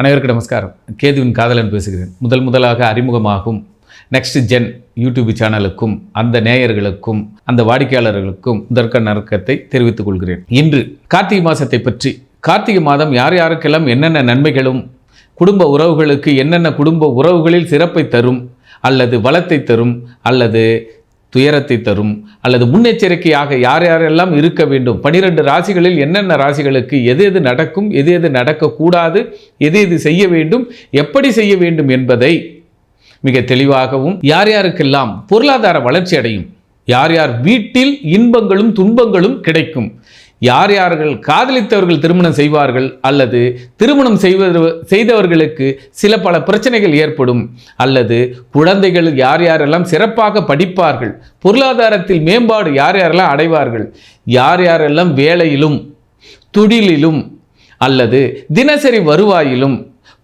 அனைவருக்கு நமஸ்காரம். கேதுவின் காதலன் பேசுகிறேன். முதல் முதலாக அறிமுகமாகும் நெக்ஸ்ட் ஜென் யூடியூப் சேனலுக்கும் அந்த நேயர்களுக்கும் அந்த வாடிக்கையாளர்களுக்கும் முதற்க நறுக்கத்தை தெரிவித்துக் கொள்கிறேன். இன்று கார்த்திகை மாதத்தை பற்றி கார்த்திகை மாதம் யார் யாருக்கெல்லாம் என்னென்ன நன்மைகளும் குடும்ப உறவுகளுக்கு என்னென்ன குடும்ப உறவுகளில் சிறப்பை தரும் அல்லது வளத்தை தரும் அல்லது துயரத்தை தரும் அல்லது முன்னெச்சரிக்கையாக யார் யாரெல்லாம் இருக்க வேண்டும்? பனிரெண்டு ராசிகளில் என்னென்ன ராசிகளுக்கு எது எது நடக்கும் எது எது நடக்கக்கூடாது எது எது செய்ய வேண்டும் எப்படி செய்ய வேண்டும் என்பதை மிக தெளிவாகவும் யார் யாருக்கெல்லாம் பொருளாதார வளர்ச்சி அடையும் யார் யார் வீட்டில் இன்பங்களும் துன்பங்களும் கிடைக்கும் யார் யார்கள் காதலித்தவர்கள் திருமணம் செய்வார்கள் அல்லது திருமணம் செய்வது செய்தவர்களுக்கு சில பல பிரச்சனைகள் ஏற்படும். அல்லது குழந்தைகள் யார் யாரெல்லாம் சிறப்பாக படிப்பார்கள் பொருளாதாரத்தில் மேம்பாடு யார் யாரெல்லாம் அடைவார்கள் யார் யாரெல்லாம் வேலையிலும் தொழிலிலும் அல்லது தினசரி வருவாயிலும்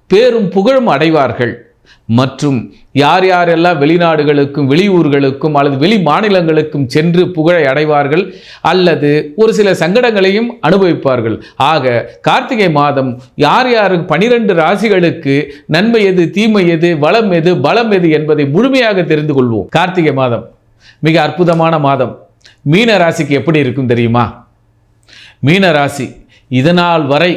பேரும் புகழும் அடைவார்கள். மற்றும் யார் யாரெல்லாம் வெளிநாடுகளுக்கும் வெளியூர்களுக்கும் அல்லது வெளி மாநிலங்களுக்கும் சென்று புகழை அடைவார்கள் அல்லது ஒரு சில சங்கடங்களையும் அனுபவிப்பார்கள். ஆக கார்த்திகை மாதம் யார் யார் பனிரெண்டு ராசிகளுக்கு நன்மை எது தீமை எது வளம் எது பலம் எது என்பதை முழுமையாக தெரிந்து கொள்வோம். கார்த்திகை மாதம் மிக அற்புதமான மாதம். மீன ராசிக்கு எப்படி இருக்கும் தெரியுமா? மீன ராசி இதனால் வரை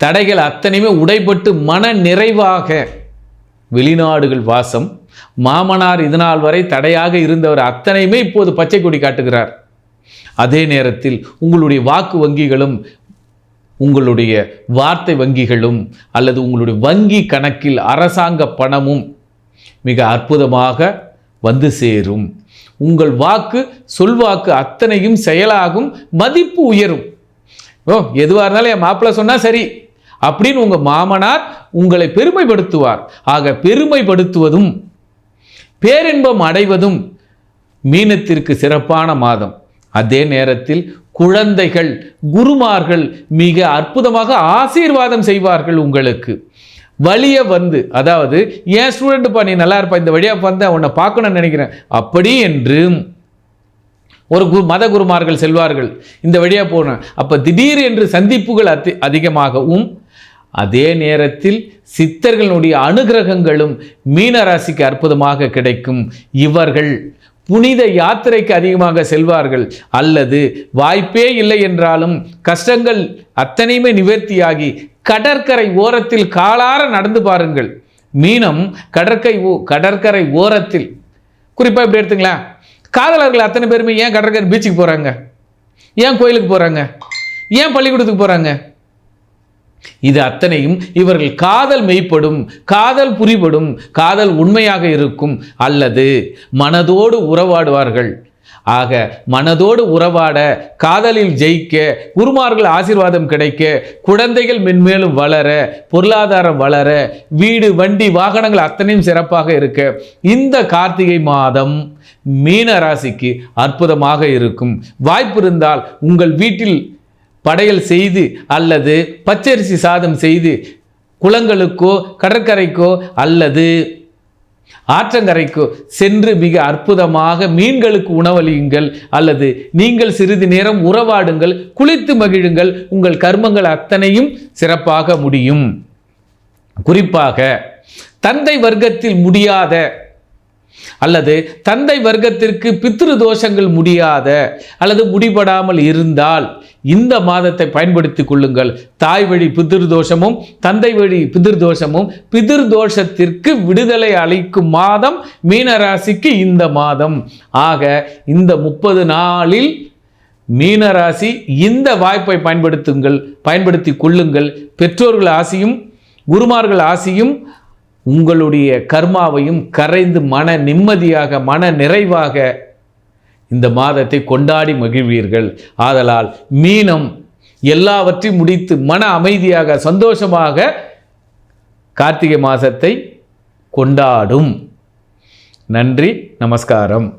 தடைகள் அத்தனையுமே உடைபட்டு மன நிறைவாக வெளிநாடுகள் வாசம். மாமனார் இதனால் வரை தடையாக இருந்தவர் அத்தனையுமே இப்போது பச்சை கொடி காட்டுகிறார். அதே நேரத்தில் உங்களுடைய வாக்கு வங்கிகளும் உங்களுடைய வார்த்தை வங்கிகளும் அல்லது உங்களுடைய வங்கி கணக்கில் அரசாங்க பணமும் மிக அற்புதமாக வந்து சேரும். உங்கள் வாக்கு சொல்வாக்கு அத்தனையும் செயலாகும் மதிப்பு உயரும். ஓ எதுவாக இருந்தாலும் என் மாப்பிள்ளை சொன்னால் சரி. அப்படின்னு உங்கள் மாமனார் உங்களை பெருமைப்படுத்துவார். ஆக பெருமைப்படுத்துவதும் பேரின்பம் அடைவதும் மீனத்திற்கு சிறப்பான மாதம். அதே நேரத்தில் குழந்தைகள் குருமார்கள் மிக அற்புதமாக ஆசீர்வாதம் செய்வார்கள் உங்களுக்கு. வழிய வந்து அதாவது ஏன் ஸ்டூடெண்ட்டுப்பா நீ நல்லா இருப்பா இந்த வழியாக வந்த உன்னை பார்க்கணும்னு நினைக்கிறேன். அப்படி என்று ஒரு குரு மத குருமார்கள் செல்வார்கள். இந்த வழியாக போன அப்போ திடீர் என்று சந்திப்புகள் அதி அதிகமாகவும் அதே நேரத்தில் சித்தர்களுடைய அனுகிரகங்களும் மீனராசிக்கு அற்புதமாக கிடைக்கும். இவர்கள் புனித யாத்திரைக்கு அதிகமாக செல்வார்கள். அல்லது வாய்ப்பே இல்லை என்றாலும் கஷ்டங்கள் அத்தனையுமே நிவர்த்தியாகி கடற்கரை ஓரத்தில் காலார நடந்து பாருங்கள். மீனம் கடற்கரை ஓ கடற்கரை ஓரத்தில். குறிப்பாக இப்படி எடுத்துங்களேன். காதலர்கள் அத்தனை பேருமே ஏன் கடற்கரை பீச்சுக்கு போகிறாங்க ஏன் கோயிலுக்கு போகிறாங்க ஏன் பள்ளிக்கூடத்துக்கு போகிறாங்க இது அத்தனையும் இவர்கள் காதல் மெய்ப்படும் காதல் புரிபடும் காதல் உண்மையாக இருக்கும் அல்லது மனதோடு உறவாடுவார்கள். ஆக மனதோடு உறவாட காதலில் ஜெயிக்க குருமார்கள் ஆசீர்வாதம் கிடைக்க குழந்தைகள் மென்மேலும் வளர பொருளாதாரம் வளர வீடு வண்டி வாகனங்கள் அத்தனையும் சிறப்பாக இருக்க இந்த கார்த்திகை மாதம் மீன ராசிக்கு அற்புதமாக இருக்கும். வாய்ப்பு இருந்தால் உங்கள் வீட்டில் படையல் செய்து அல்லது பச்சரிசி சாதம் செய்து குளங்களுக்கோ கடற்கரைக்கோ அல்லது ஆற்றங்கரைக்கோ சென்று மிக அற்புதமாக மீன்களுக்கு உணவளியுங்கள் அல்லது நீங்கள் சிறிது நேரம் உறவாடுங்கள் குளித்து மகிழுங்கள் உங்கள் கர்மங்கள் அத்தனையும் சிறப்பாக முடியும். குறிப்பாக தந்தை வர்க்கத்தில் முடியாத அல்லது தந்தை வர்க்கத்திற்கு பித்ரு தோஷங்கள் முடியாத அல்லது முடிபடாமல் இருந்தால் இந்த மாதத்தை பயன்படுத்தி கொள்ளுங்கள். தாய் வழி பிதிர் தோஷமும் தந்தை வழி பிதிர் தோஷமும் பிதிர் தோஷத்திற்கு விடுதலை அளிக்கும் மாதம் மீனராசிக்கு இந்த மாதம். ஆக இந்த முப்பது நாளில் மீனராசி இந்த வாய்ப்பை பயன்படுத்துங்கள் பயன்படுத்தி கொள்ளுங்கள். பெற்றோர்கள் ஆசியும் குருமார்கள் ஆசியும் உங்களுடைய கர்மாவையும் கரைந்து மன நிம்மதியாக மன நிறைவாக இந்த மாதத்தை கொண்டாடி மகிழ்வீர்கள். ஆதலால் மீனம் எல்லாவற்றையும் முடித்து மன அமைதியாக சந்தோஷமாக கார்த்திகை மாதத்தை கொண்டாடும். நன்றி நமஸ்காரம்.